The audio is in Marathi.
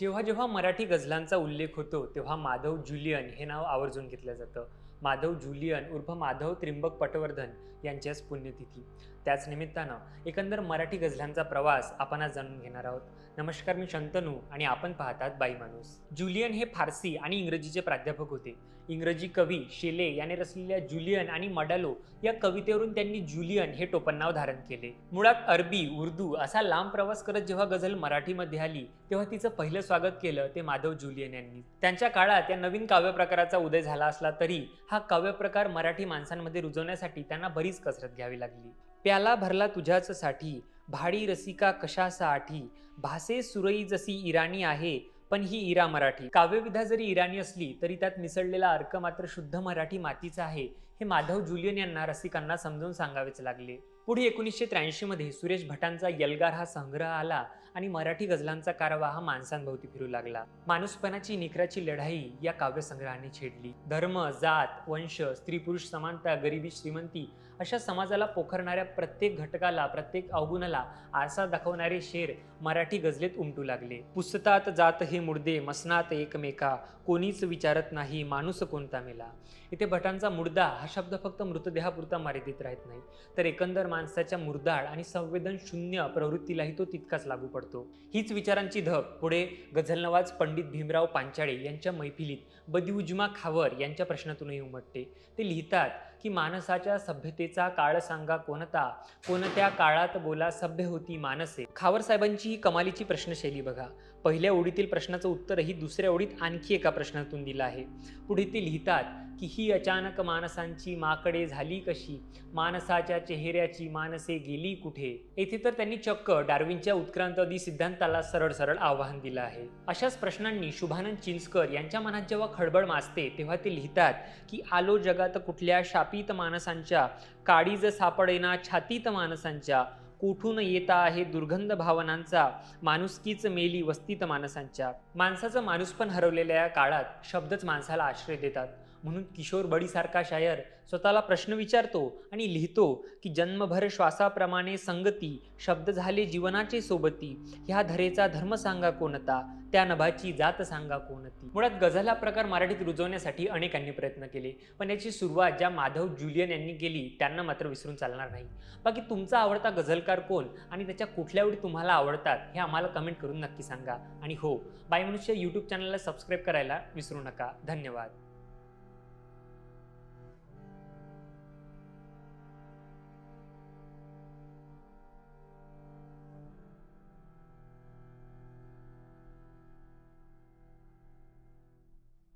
जेव्हा जेव्हा मराठी गझलांचा उल्लेख होतो तेव्हा माधव जुलियन हे नाव आवर्जून घेतलं जातं. माधव जुलियन उर्फ माधव त्रिंबक पटवर्धन यांच्याच पुण्यतिथी. त्याच निमित्तानं एकंदर मराठी गझलांचा प्रवास आपण आज जाणून घेणार आहोत. नमस्कार मी शंतनू आणि आपण पाहतात बाई माणूस. जुलियन हे फारसी आणि इंग्रजीचे प्राध्यापक होते. इंग्रजी कवी शेले याने रचलेल्या जुलियन आणि मडालो या कवितेवरून त्यांनी जुलियन हे टोपणनाव धारण केले. मुळात अरबी उर्दू असा लांब प्रवास करत जेव्हा गझल मराठीमध्ये आली तेव्हा तिचं पहिलं स्वागत केलं ते माधव जुलियन यांनी. त्यांच्या काळात या नवीन काव्य प्रकाराचा उदय झाला असला तरी हा काव्यप्रकार मराठी माणसांमध्ये रुजवण्यासाठी त्यांना बरीच कसरत घ्यावी लागली. प्याला भरला तुझ्याच साठी भाडी रसिका कशासा आठी भासे सुरई जशी इराणी आहे पण ही इरा मराठी. काव्यविधा जरी इराणी असली तरी त्यात मिसळलेला अर्क मात्र शुद्ध मराठी मातीचा आहे हे माधव जुलियन यांना रसिकांना समजून सांगावेच लागले. पुढे एकोणीसशे त्र्याऐंशीमध्ये सुरेश भटांचा यलगार हा संग्रह आला आणि मराठी गझलांचा कारवा हा माणसांभोवती फिरू लागला. माणूसपणाची निकराची लढाई या काव्यसंग्रहाने छेडली. धर्म जात वंश स्त्री पुरुष समानता गरिबी श्रीमंती अशा समाजाला पोखरणाऱ्या प्रत्येक घटकाला प्रत्येक अवगुणाला आरसा दाखवणारे शेर मराठी गझलेत उमटू लागले. पुस्ततात जात हे मुडदे मसनात एकमेका. कोणीच विचारत नाही माणूस कोणता मेला. इथे भटांचा मुर्दा हा शब्द फक्त मृतदेहापुरता मर्यादित राहत नाही. तर एकंदर माणसाच्या मुर्दाळ आणि संवेदन शून्य प्रवृत्तीलाही तो तितकाच लागू पडतो. हीच विचारांची धग पुढे गझलनवाज पंडित भीमराव पांचाळे यांच्या मैफिलीत बदिउजमा खावर यांच्या प्रश्नातूनही उमटते. ते लिहितात की माणसाच्या सभ्यतेचा काळ सांगा कोणता? कोणत्या काळात बोला सभ्य होती मानसे खावर साहेबांची ही कमालीची प्रश्नशैली बघा. पहिल्या ओळीतील प्रश्नाचं उत्तरही दुसऱ्या ओळीत आणखी एका प्रश्नातून दिलं आहे. पुढे ते लिहितात की ही अचानक माणसांची माकडे झाली कशी? माणसाच्या चेहऱ्याची मानसे गेली कुठे? येथे तर त्यांनी चक्क डार्विनच्या उत्क्रांतवादी सिद्धांताला सरळ सरळ आव्हान दिलं आहे. अशाच प्रश्नांनी शुभानंद चिंचकर यांच्या मनात जेव्हा खळबळ माजते तेव्हा ते लिहितात की आलो जगात कुठल्या शाप शापित माणसांच्या काडीज सापडेना छातीत माणसांच्या कुठून येता आहे दुर्गंध भावनांचा माणुसकीच मेली वस्तीत माणसांच्या. माणसाचं माणूसपण हरवलेल्या या काळात शब्दच माणसाला आश्रय देतात. म्हणून किशोर बडीसारखा शायर स्वतःला प्रश्न विचारतो आणि लिहितो की जन्मभर श्वासाप्रमाणे संगती शब्द झाले जीवनाचे सोबती ह्या धरेचा धर्म सांगा कोणता त्या नभाची जात सांगा कोणती मुळात गझल हा प्रकार मराठीत रुजवण्यासाठी अनेकांनी प्रयत्न केले पण याची सुरुवात ज्या माधव ज्युलियन यांनी केली त्यांना मात्र विसरून चालणार नाही. बाकी तुमचा आवडता गझलकार कोण आणि त्याच्या कुठल्या वेळी तुम्हाला आवडतात हे आम्हाला कमेंट करून नक्की सांगा. आणि हो बाय मनुष्य यूट्यूब चॅनलला सबस्क्राईब करायला विसरू नका. धन्यवाद.